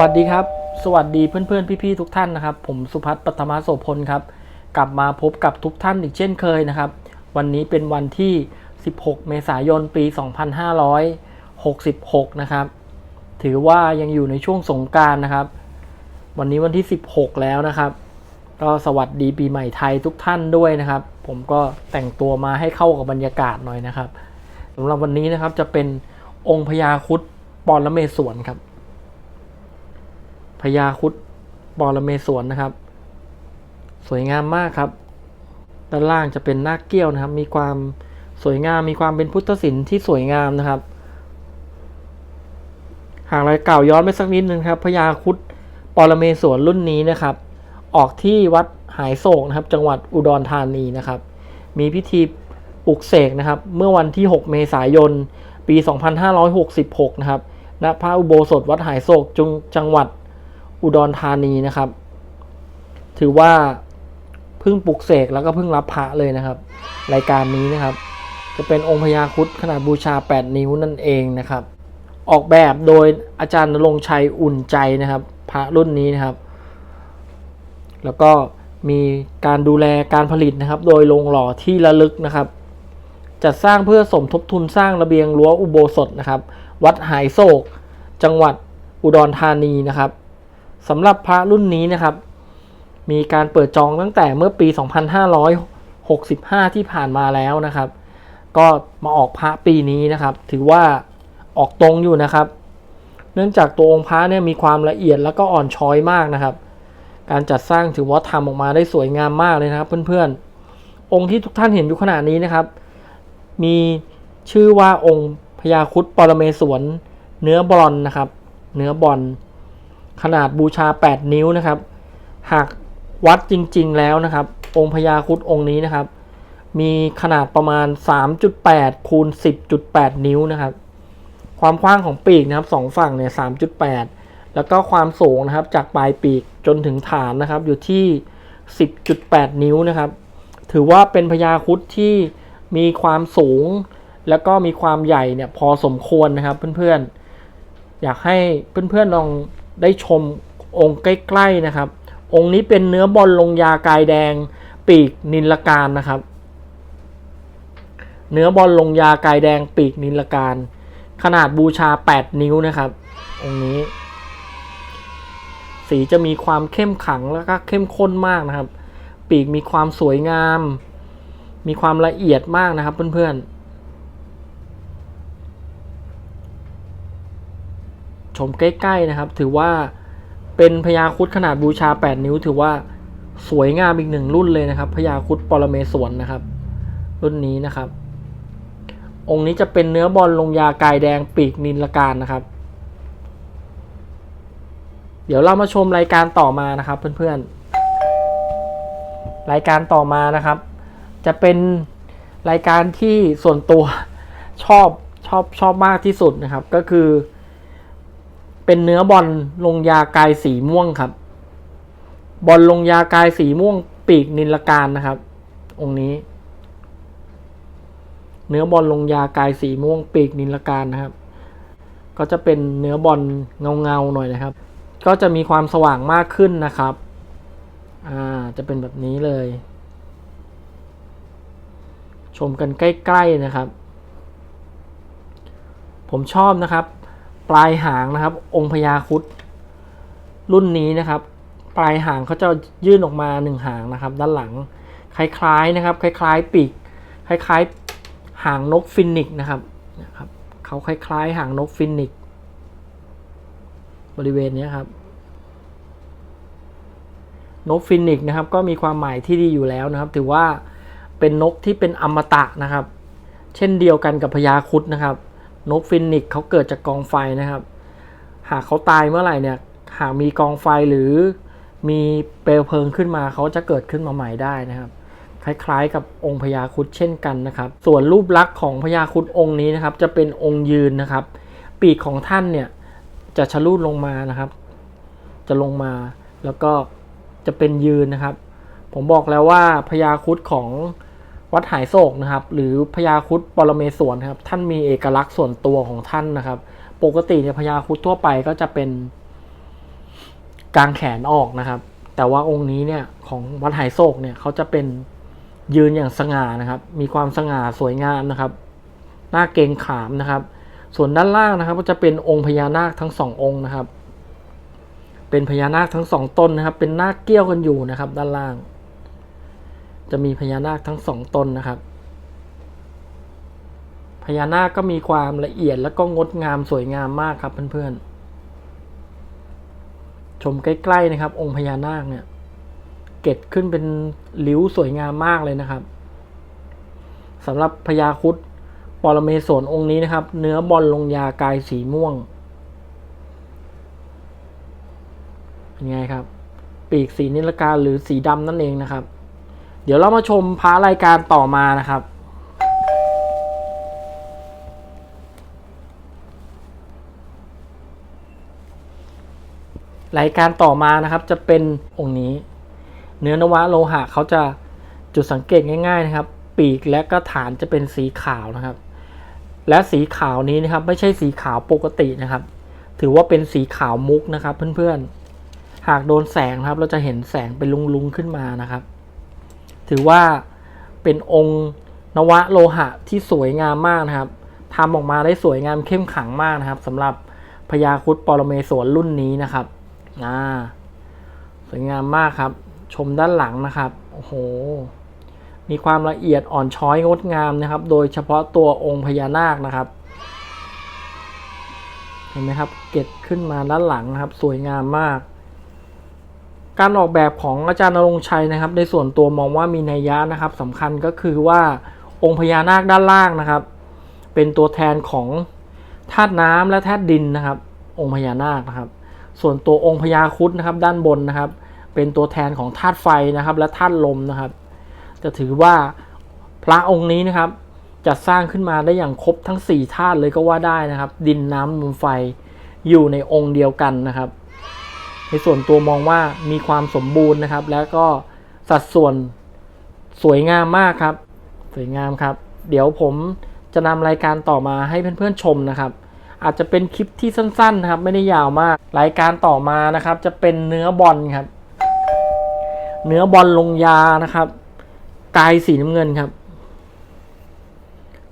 สวัสดีครับ สวัสดีเพื่อนๆ พี่ๆ ทุกท่านนะครับ ผมสุพัฒน์ปัทมาโสพลครับ กลับมาพบกับทุกท่านอีกเช่นเคยนะครับ วันนี้เป็นวันที่ 16 เมษายนปี 2566 นะครับ ถือว่ายังอยู่ในช่วงสงการนะครับ วันนี้วันที่ 16 แล้วนะครับ ก็สวัสดีปีใหม่ไทยทุกท่านด้วยนะครับ ผมก็แต่งตัวมาให้เข้ากับบรรยากาศหน่อยนะครับสำหรับวันนี้นะครับจะเป็นองค์พญาคุดปรเมศวรครับ พญาคุดปรเมศวรนะครับ สวยงามมากครับ ด้านล่างจะเป็นนาคเกี้ยวนะครับ มีความสวยงามมีความเป็นพุทธศิลป์ที่สวยงามนะครับ หากเรากล่าย้อนไปสักนิดนึงครับพญาคุดปรเมศวรรุ่นนี้นะครับ ออกที่วัดหายโศกนะครับ จังหวัดอุดรธานีนะครับ มีพิธีปลุกเสกนะครับ เมื่อวันที่ 6 เมษายน ปี 2566 นะครับณพระอุโบสถวัดหายโศกจจังหวัด อุดรธานีนะครับ ถือว่าเพิ่งปลุกเสกแล้วก็เพิ่งรับพระเลยนะครับ รายการนี้นะครับ จะเป็นองค์พญาครุฑขนาดบูชา 8 นิ้วนั่นเองนะครับ ออกแบบโดยอาจารย์นรงชัยอุ่นใจนะครับ พระรุ่นนี้นะครับ แล้วก็มีการดูแลการผลิตนะครับ โดยโรงหล่อที่ระลึกนะครับ จัดสร้างเพื่อสมทบทุนสร้างระเบียงรั้วอุโบสถนะครับ วัดหายโศก จังหวัดอุดรธานีนะครับ สำหรับพระรุ่นนี้นะครับ มีการเปิดจองตั้งแต่เมื่อปี 2565 ที่ผ่านมาแล้วนะครับ ก็มาออกพระปีนี้นะครับ ถือว่าออกตรงอยู่นะครับ เนื่องจากตัวองค์พระเนี่ยมีความละเอียดแล้วก็อ่อนช้อยมากนะครับ การจัดสร้างถือว่าทำออกมาได้สวยงามมากเลยนะครับเพื่อนๆ องค์ที่ทุกท่านเห็นอยู่ขณะนี้นะครับ มีชื่อว่าองค์พญาครุฑปรเมศวรเนื้อบอลนะครับ เนื้อบอล ขนาดบูชา 8 นิ้วนะครับ หากวัดจริง ๆ แล้วนะครับ องค์พญาครุฑองค์นี้นะครับ มีขนาดประมาณ 3.8คูณ10.8 นิ้วนะครับ ความกว้างของปีกนะครับสองฝั่งเนี่ย3.8 แล้วก็ความสูงนะครับจากปลายปีกจนถึงฐานนะครับ อยู่ที่ 10.8 นิ้วนะครับ ถือว่าเป็นพญาครุฑที่มีความสูง แล้วก็มีความใหญ่เนี่ยพอสมควรนะครับเพื่อนๆ อยากให้เพื่อนๆลอง ได้ชมองค์ใกล้ๆนะครับ องค์นี้เป็นเนื้อบอลลงยากายแดง ปีกนินลการนะครับ เนื้อบอลลงยากายแดงปีกนินลการ ขนาดบูชา 8 นิ้วนะครับ องค์นี้ สีจะมีความเข้มขังแล้วก็เข้มข้นมากนะครับ ปีกมีความสวยงาม มีความละเอียดมากนะครับเพื่อนๆ ชมใกล้ๆนะครับ ถือว่าเป็นพญาครุฑขนาดบูชา 8 นิ้ว ถือว่าสวยงามอีกหนึ่งรุ่นเลยนะครับพญาครุฑปรเมศวรนะครับ รุ่นนี้นะครับ องค์นี้จะเป็นเนื้อบอลลงยากายแดงปีกนินลการนะครับ เดี๋ยวเรามาชมรายการต่อมานะครับเพื่อนๆ รายการต่อมานะครับ จะเป็นรายการที่ส่วนตัวชอบชอบชอบมากที่สุดนะครับ ก็คือ เป็นเนื้อบอลลงยากายสีม่วงครับ บอลลงยากายสีม่วงปีกนิลการนะครับ องค์นี้ เนื้อบอลลงยากายสีม่วงปีกนิลการนะครับ ก็จะเป็นเนื้อบอลเงาเงาๆหน่อยนะครับ ก็จะมีความสว่างมากขึ้นนะครับ อ่าจะเป็นแบบนี้เลย ชมกันใกล้ ๆนะครับ ผมชอบนะครับ ปลายหางนะครับ องค์พญาครุฑรุ่นนี้นะครับ ปลายหางเขาจะยื่นออกมาหนึ่งหางนะครับ ด้านหลัง คล้ายๆนะครับ คล้ายๆปีกคล้ายๆหางนกฟินิกนะครับนะครับเขาคล้ายๆหางนกฟินิกบริเวณนี้ครับนกฟินิกนะครับ ก็มีความหมายที่ดีอยู่แล้วนะครับ ถือว่าเป็นนกที่เป็นอมตะนะครับ เช่นเดียวกันกับพญาครุฑนะครับ นกฟินิกเขาเกิดจากกองไฟนะครับ หากเขาตายเมื่อไหร่เนี่ยหากมีกองไฟหรือมีเปลวเพลิงขึ้นมาเขาจะเกิดขึ้นมาใหม่ได้นะครับ คล้ายๆกับองค์พญาครุฑเช่นกันนะครับ ส่วนรูปลักษณ์ของพญาครุฑองค์นี้นะครับ จะเป็นองค์ยืนนะครับ ปีกของท่านเนี่ยจะชะลูดลงมานะครับ จะลงมาแล้วก็จะเป็นยืนนะครับ ผมบอกแล้วว่าพญาครุฑของ วัดหายโศกนะครับ หรือพญาครุฑปรเมศวรครับ ท่านมีเอกลักษณ์ส่วนตัวของท่านนะครับ ปกติเนี่ยพญาครุฑทั่วไปก็จะเป็นกลางแขนออกนะครับ แต่ว่าองค์นี้เนี่ยของวัดไหโศกเนี่ยเขาจะเป็นยืนอย่างสง่านะครับ มีความสง่าสวยงามนะครับ หน้าเกรงขามนะครับ ส่วนด้านล่างนะครับ ก็จะเป็นองค์พญานาคทั้งสององค์นะครับ เป็นพญานาคทั้งสองตนนะครับ เป็นนาคเกี้ยวกันอยู่นะครับ ด้านล่าง จะมีพญานาคทั้งสองตนนะครับ พญานาคก็มีความละเอียดแล้วก็งดงามสวยงามมากครับเพื่อนๆ ชมใกล้ๆนะครับ องค์พญานาคเนี่ย เกตขึ้นเป็นริ้วสวยงามมากเลยนะครับสำหรับพญาคุดปรเมศวรองค์นี้นะครับ เนื้อบอลลงยากายสีม่วงเป็นไงครับ ปีกสีนิลกาหรือสีดำนั่นเองนะครับ เดี๋ยวเรามาชมพระรายการต่อมานะครับ รายการต่อมานะครับจะเป็นองค์นี้ เนื้อนวะโลหะเขาจะจุดสังเกตง่าย ๆนะครับ ปีกและก็ฐานจะเป็นสีขาวนะครับ และสีขาวนี้นะครับไม่ใช่สีขาวปกตินะครับ ถือว่าเป็นสีขาวมุกนะครับเพื่อนๆ หากโดนแสงครับเราจะเห็นแสงเป็นลุงๆขึ้นมานะครับ ถือว่าเป็นองค์นวะโลหะที่สวยงามมากนะครับทำออกมาได้สวยงามเข้มขังมากนะครับสำหรับพญาครุดปรเมศวรรุ่นนี้นะครับอ่าสวยงามมากครับ ชมด้านหลังนะครับโอ้โหมีความละเอียดอ่อนช้อยงดงามนะครับ โดยเฉพาะตัวองค์พญานาคนะครับ เห็นไหมครับ เกตขึ้นมาด้านหลังนะครับ สวยงามมาก การออกแบบของอาจารย์นรงชัยนะครับ ในส่วนตัวมองว่ามีนัยยะนะครับสำคัญก็คือว่าองค์พญานาคด้านล่างนะครับ เป็นตัวแทนของธาตุน้ำและธาตุดินนะครับ องค์พญานาคนะครับ ส่วนตัวองค์พญาคุดนะครับ ด้านบนนะครับ เป็นตัวแทนของธาตุไฟนะครับ และธาตุลมนะครับ จะถือว่าพระองค์นี้นะครับจะสร้างขึ้นมาได้อย่างครบทั้ง4ธาตุเลยก็ว่าได้นะครับ ดินน้ำลมไฟอยู่ในองค์เดียวกันนะครับ ในส่วนตัวมองว่ามีความสมบูรณ์นะครับ แล้วก็สัดส่วนสวยงามมากครับ สวยงามครับ เดี๋ยวผมจะนำรายการต่อมาให้เพื่อนๆชมนะครับ อาจจะเป็นคลิปที่สั้นๆนะครับ ไม่ได้ยาวมาก รายการต่อมานะครับ จะเป็นเนื้อบอลครับ เนื้อบอลลงยานะครับ กายสีน้ำเงินครับ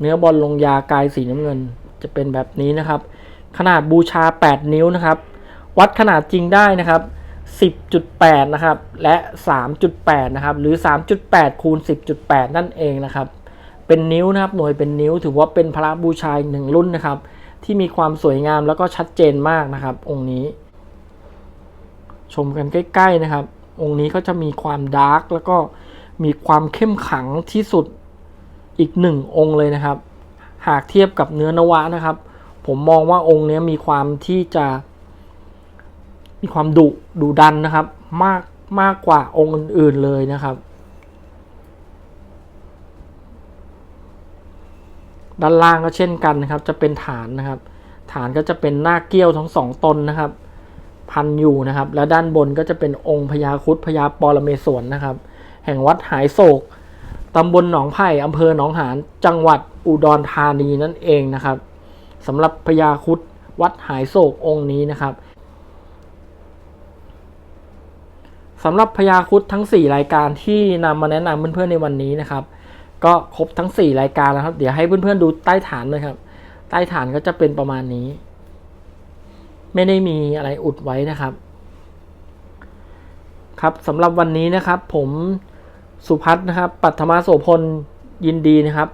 เนื้อบอลลงยากายสีน้ำเงิน จะเป็นแบบนี้นะครับ ขนาดบูชา 8 นิ้วนะครับ วัดขนาดจริงได้นะครับ 10.8 นะครับ และ 3.8 นะครับ หรือ 3.8 คูณ 10.8 นั่นเองนะครับ เป็นนิ้วนะครับ หน่วยเป็นนิ้ว ถือว่าเป็นพระบูชาอีกหนึ่งรุ่นนะครับ ที่มีความสวยงามแล้วก็ชัดเจนมากนะครับ องค์นี้ ชมกันใกล้ ๆ นะครับ องค์นี้ก็จะมีความดาร์กแล้วก็มีความเข้มขังที่สุดอีกหนึ่งองค์เลยนะครับ หากเทียบกับเนื้อนวะนะครับ ผมมองว่าองค์นี้มีความที่จะ มีความดุดุดันนะครับ มากมากกว่าองค์อื่น ๆเลยนะครับ ด้านล่างก็เช่นกันนะครับ จะเป็นฐานนะครับ ฐานก็จะเป็นหน้าเกี้ยวทั้งสองตนนะครับ พันอยู่นะครับ และด้านบนก็จะเป็นองค์พญาคุดพญาปรเมศวรนะครับ แห่งวัดหายโศกตำบลหนองไผ่อำเภอหนองหานจังหวัดอุดรธานีนั่นเองนะครับสำหรับพญาคุดวัดหายโศกองค์นี้นะครับ สำหรับพญาคุดทั้ง 4 รายการที่นำมาแนะนำเพื่อนๆในวันนี้นะครับ ก็ครบทั้ง 4 รายการแล้วครับ เดี๋ยวให้เพื่อนๆดูใต้ฐานเลยครับ ใต้ฐานก็จะเป็นประมาณนี้ ไม่ได้มีอะไรอุดไว้นะครับ ครับสำหรับวันนี้นะครับ ผมสุพัฒน์นะครับ ปัทมาโสพลยินดีนะครับ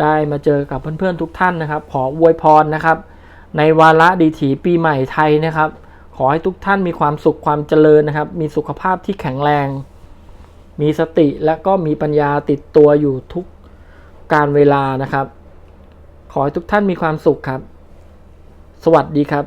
ได้มาเจอกับเพื่อนๆทุกท่านนะครับ ขออวยพรนะครับ ในวาระดีถีปีใหม่ไทยนะครับ ขอให้ทุกท่านมีความสุขความเจริญนะครับ มีสุขภาพที่แข็งแรง มีสติและก็มีปัญญาติดตัวอยู่ทุกการเวลานะครับ ขอให้ทุกท่านมีความสุขครับ สวัสดีครับ